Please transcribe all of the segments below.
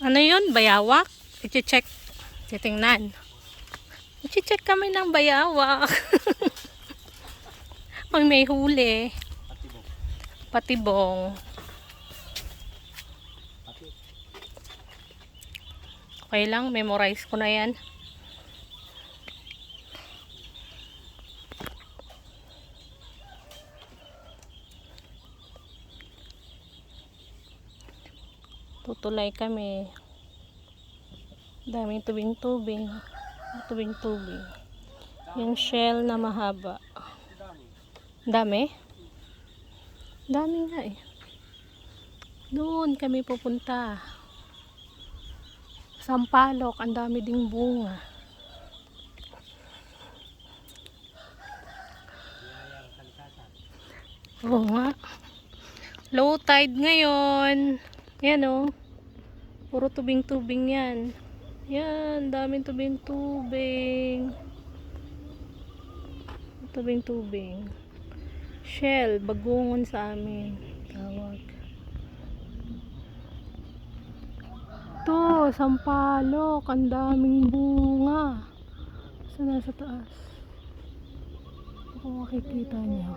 Ano yun? Bayawak? I-check. Titingnan. I-check kami ng bayawak. Pag may huli. Patibong. Okay lang, memorize ko na yan. Tutulay kami. Daming tubing-tubing. Tubing-tubing. Yung shell na mahaba. Dami? Dami nga eh. Doon kami pupunta. Sampalok, ang dami ding bunga. Oo nga. Low tide ngayon. Yan oh. Puro tubing-tubing yan. Yan, daming tubing-tubing. Tubing-tubing. Shell, bagungon sa amin. Tawag. To, sampalok. Ang daming bunga. Sa nasa taas. Kung makikita niyo.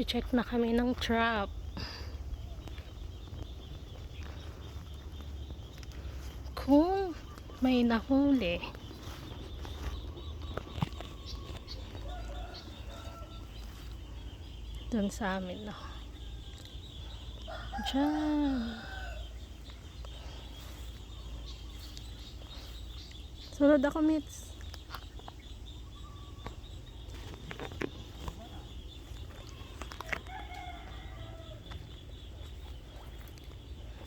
Check na kami ng trap. Kung may nahuli. Doon sa amin na. Diyan. Sunod ako, Mitz.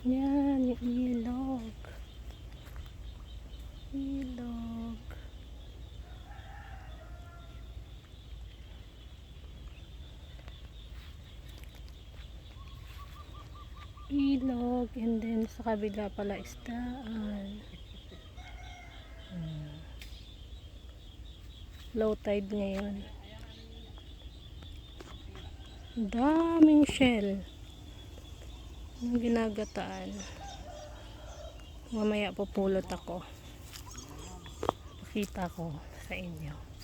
Yan, yung ilog. Ilog. Ilog. And then, sa kabila pala isdaan. Hmm. Low tide ngayon. Daming shell yung ginagataan mamaya pupulot ako pakita ko sa inyo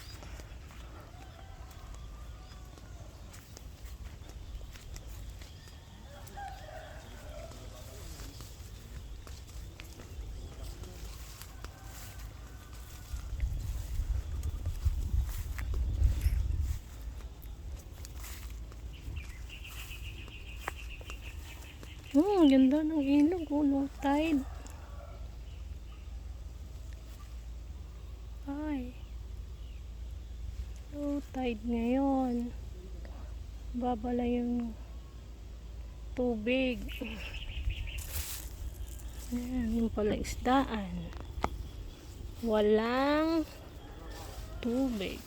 Hmm, ganda ng ilog. Oh, low tide. Ay. Low tide ngayon. Babala yung tubig. Yan, yung pala isdaan. Walang tubig.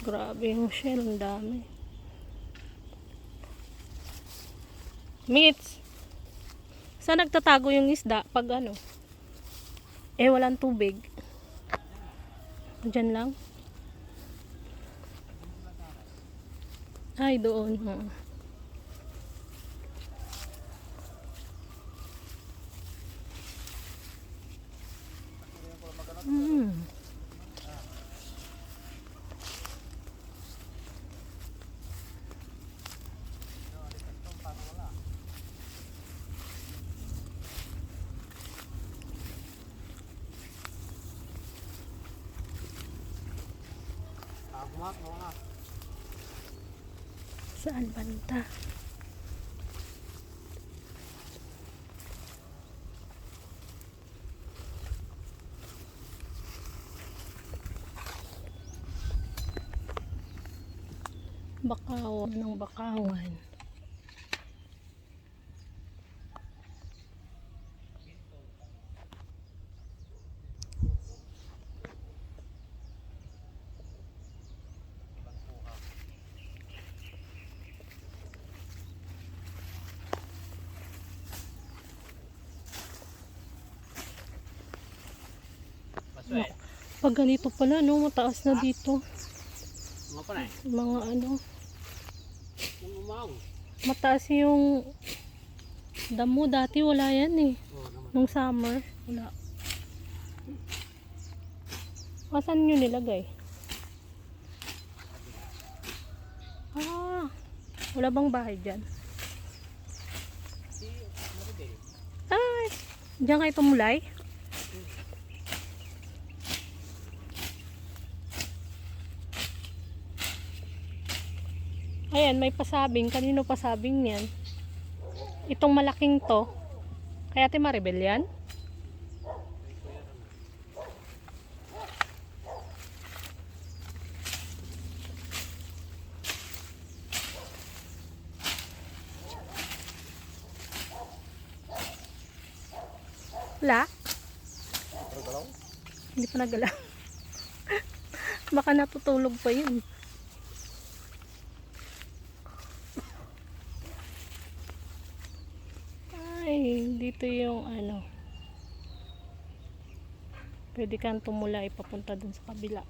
Grabe yung shell. Ang dami. Mitz, saan nagtatago yung isda pag ano? Eh, walang tubig. Diyan lang. Ay, doon. oo. Saan banda? Bakawan ng bakawan. Sweat. Pag ganito pala, no, mataas na dito. Mga ano, mataas yung damo. Dati wala yan eh. Nung summer, wala. Asan nyo nilagay? Ah, wala bang bahay dyan? Ay, diyan kayo tumulay? Ayan, may pasabing. Kanino pasabing yan? Itong malaking to. Kaya Ate Maribel yan? Wala? Hindi pa nagalaw. Baka natutulog pa yun. Ay, dito yung ano. Pwede kang tumulay papunta dun sa kabila.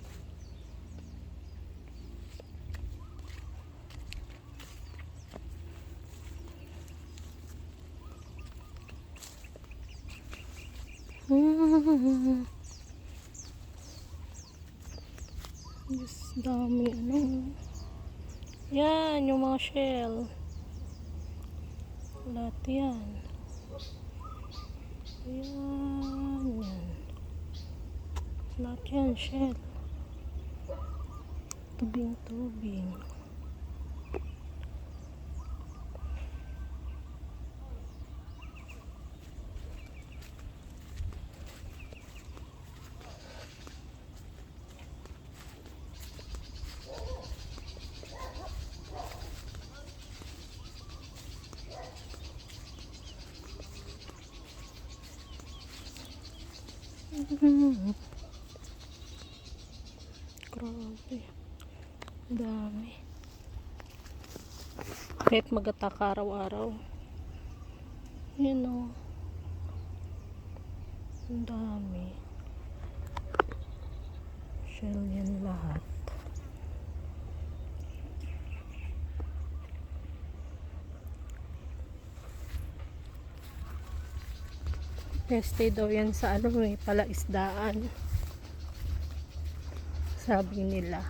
Yes, dami ano. Yan, yung mga shell. Lahat yan. Yan, yan. Lahat yan, shell. Tubing-tubing. Grabe. Dami. Kahit magatak araw-araw. Yan o. Ang dami. Shell yan lahat. Peste daw yan sa ano eh, palaisdaan. Sabi nila.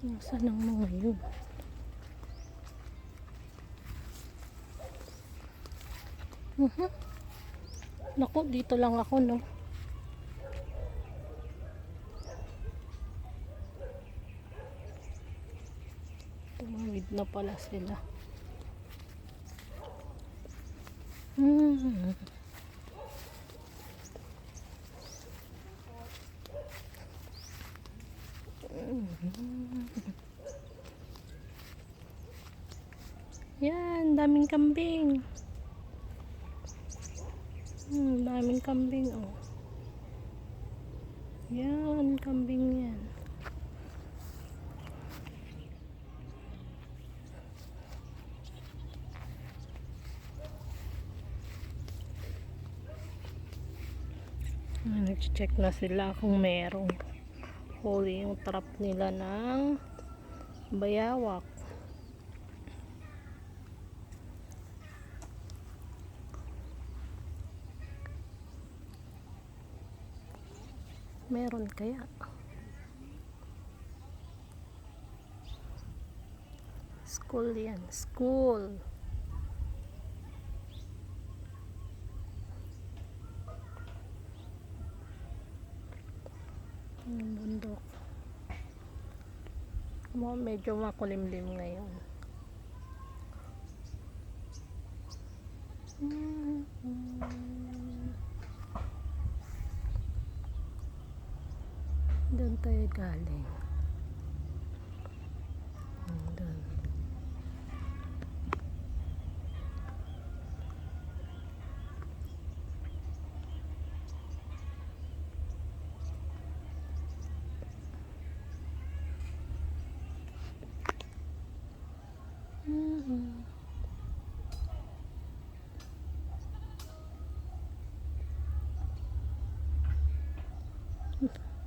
Nasaan ang mga yun? Mhm. Naku, dito lang ako, no? Tumawid na pala sila. Hmm. Yan, daming kambing. Hmm, daming kambing, oh. Yan, kambing yan. Ah, Nag-check na sila kung merong huli yung trap nila ng bayawak. Meron kaya? School yan. School. Yung bundok. Mo- Medyo makulimlim ngayon. Doon tayo galing. Doon.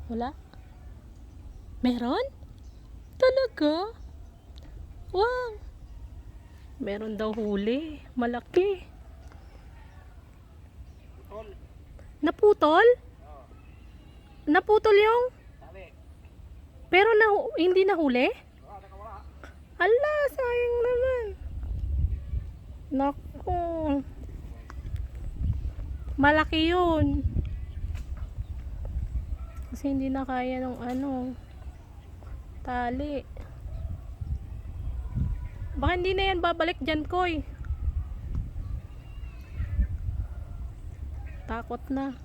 Wala? Meron? Talaga? Wow! Meron daw huli. Malaki. Tol. Naputol? Naputol yung? Sabi. Pero na, hindi nahuli? Wala. Ala, sayang naman. Naku. Malaki yun. Kasi hindi na kaya ng ano, tali. Baka hindi na yan babalik dyan, Koy. Takot na.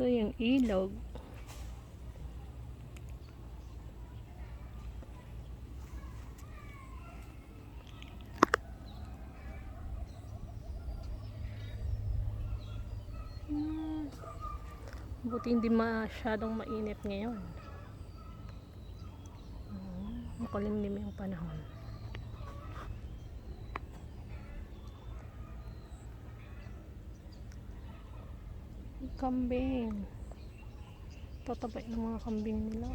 Ito yung ilog. Buti hindi masyadong mainit ngayon. Mm. Makulimlim yung panahon. Kambing. Tatabay ng mga kambing nila.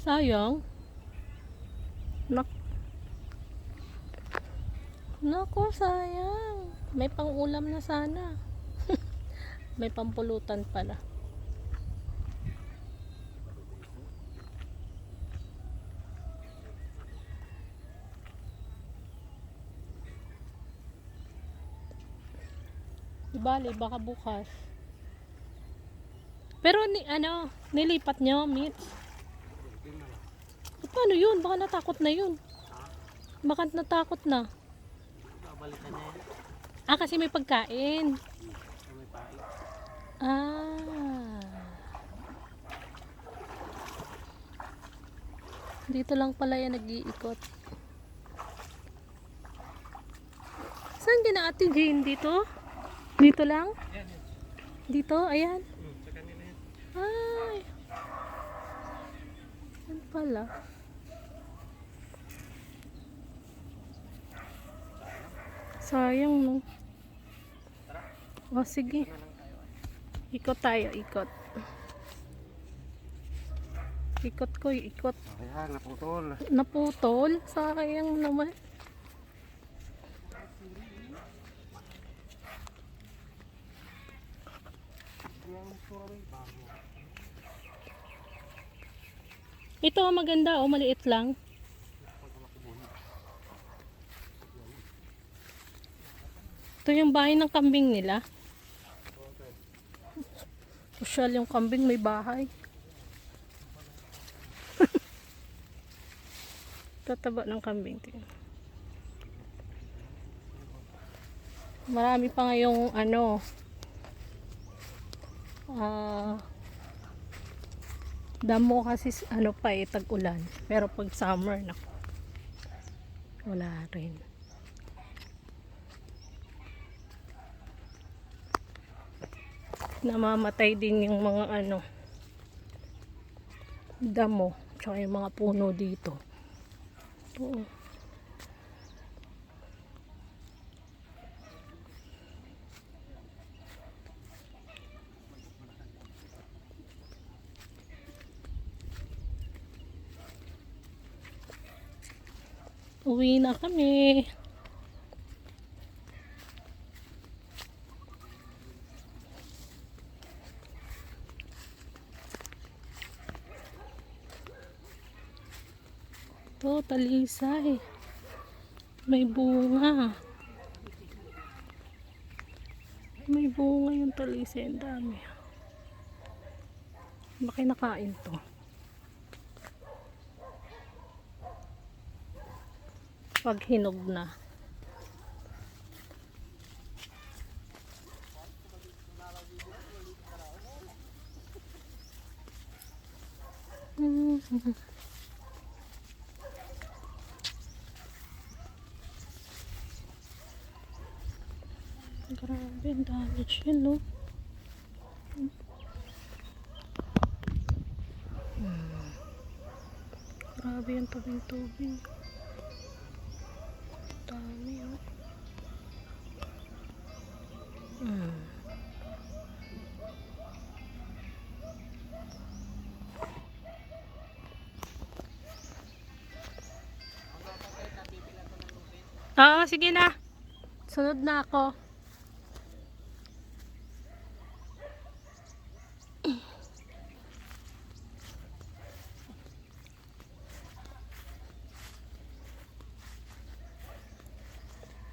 Sayang. Nako, sayang. May pang-ulam na sana. May pampulutan pala. Bali, baka bukas. Pero ni ano, nilipat nyo, Mitch? Eh, Paano yun? Baka natakot na yun. Baka natakot na. Babalikan na yan. Ah, kasi may pagkain. May pain. Ah. Dito lang pala yan nag-iikot. Saan gina Ate Jane? Dito? Dito lang? Dito? Ayan. Hmm. Ay. Yan pala. Sayang no. O sige. Ikot tayo, ikot. Ikot ko, ikot. Ayan, naputol. Naputol? Sayang naman. Ito maganda o maliit lang. Ito yung bahay ng kambing nila. Social yung kambing may bahay. Tataba ng kambing. Marami pa ngayong ano ah damo kasi ano pa eh tag-ulan. Pero pag summer na wala rin. Namamatay din yung mga ano damo tsaka yung mga puno dito. Oo. Uwi na kami. Talisay. May bunga. May bunga yung talisay. Ang dami. Baka nakain to. Pag hinog na. Mhm. Grabe, ang damage yun, no? Hmm. Grabe yung tubig-tubig. Dami, oh. Hmm. Oo, sige na. Sunod na ako.